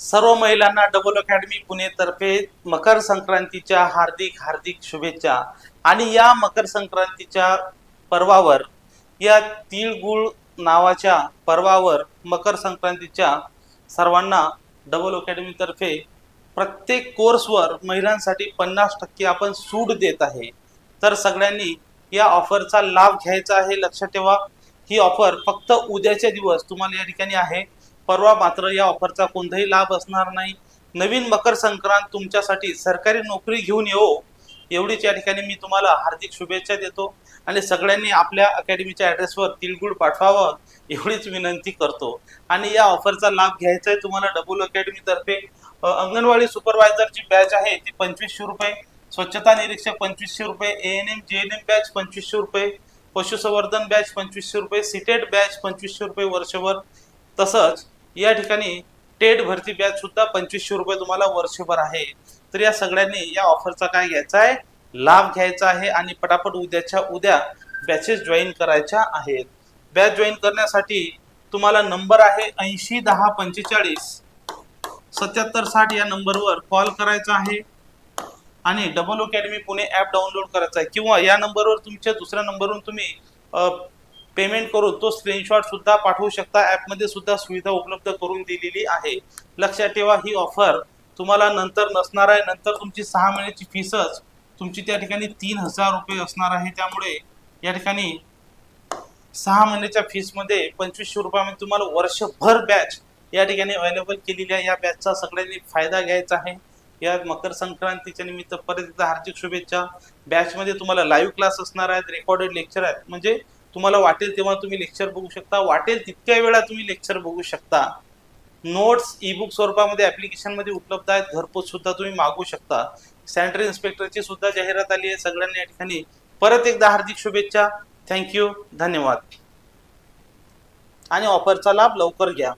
सर्व महिलांना double academy पुणेतर्फे मकर संक्रांतीच्या हार्दिक हार्दिक शुभेच्छा. आणि या मकर संक्रांतीच्या पर्वावर या तिळगुळ नावाच्या पर्वावर मकर संक्रांतीच्या सर्वांना डबल अकॅडमीतर्फे प्रत्येक कोर्सवर महिलांसाठी पन्नास टक्के आपण सूट देत आहे. तर सगळ्यांनी या ऑफरचा लाभ घ्यायचा आहे. लक्षात ठेवा ही ऑफर फक्त उद्याच्या दिवस तुम्हाला या ठिकाणी आहे. परवा मात्र या ऑफरचा कोणताही लाभ असणार नाही. नवीन मकर संक्रांत तुमच्यासाठी सरकारी नोकरी घेऊन येऊ एवढीच या ठिकाणी मी तुम्हाला हार्दिक शुभेच्छा देतो. आणि सगळ्यांनी आपल्या अकॅडमीच्या ॲड्रेसवर तिळगुळ पाठवावं एवढीच विनंती करतो. आणि या ऑफरचा लाभ घ्यायचा आहे तुम्हाला डबल अकॅडमीतर्फे. अंगणवाडी सुपरवायझरची बॅच आहे ती पंचवीसशे रुपये. स्वच्छता निरीक्षक पंचवीसशे रुपये. A N M J N M batch पंचवीसशे रुपये. पशुसंवर्धन बॅच पंचवीसशे रुपये. सिटेड बॅच पंचवीसशे रुपये वर्षभर. तसंच या ठिकाणी टेट भरती बॅच सुद्धा पंचवीसशे रुपये तुम्हाला वर्षभर आहे. तर या सगळ्यांनी या ऑफरचा काय घ्यायचा आहे? लाभ घ्यायचा आहे आणि पटापट उद्याच्या उद्या बॅचेस जॉईन करायच्या आहेत. बॅच जॉईन करण्यासाठी तुम्हाला नंबर आहे ऐंशी दहा पंचेचाळीस. सत्याहत्तर साठ या नंबरवर कॉल करायचा आहे. आणि double academy Pune app download करायचा आहे. किंवा या नंबरवर तुमच्या दुसऱ्या नंबरवरून तुम्ही पेमेंट करून तो स्क्रीनशॉट सुद्धा पाठवू शकता. ॲपमध्ये सुद्धा सुविधा उपलब्ध करून दिलेली आहे. लक्षात ठेवा ही ऑफर तुम्हाला नंतर नसणार आहे. नंतर तुमची सहा महिन्याची फीसच तुमची त्या ठिकाणी तीन हजार रुपये असणार आहे. त्यामुळे या ठिकाणी सहा महिन्याच्या फीसमध्ये पंचवीसशे रुपयामध्ये तुम्हाला वर्षभर बॅच या ठिकाणी अवेलेबल केलेली आहे. या बॅचचा सगळ्यांनी फायदा घ्यायचा आहे. या मकर संक्रांतीच्या निमित्त परत एकदा हार्दिक शुभेच्छा. बॅचमध्ये तुम्हाला लाईव्ह क्लास असणार आहेत रेकॉर्डेड लेक्चर आहेत. म्हणजे तुम्हाला वाटेल तेव्हा तुम्ही लेक्चर बघू शकता. वाटेल तितक्या वेळा तुम्ही लेक्चर बघू शकता. नोट्स ई बुक स्वरूपामध्ये ॲप्लिकेशनमध्ये उपलब्ध आहेत. घरपोच सुद्धा तुम्ही मागवू शकता. सॅनिटरी इन्स्पेक्टरची सुद्धा जाहिरात आली आहे सगळ्यांनी या ठिकाणी. परत एकदा हार्दिक शुभेच्छा. थँक्यू धन्यवाद. आणि ऑफरचा लाभ लवकर घ्या.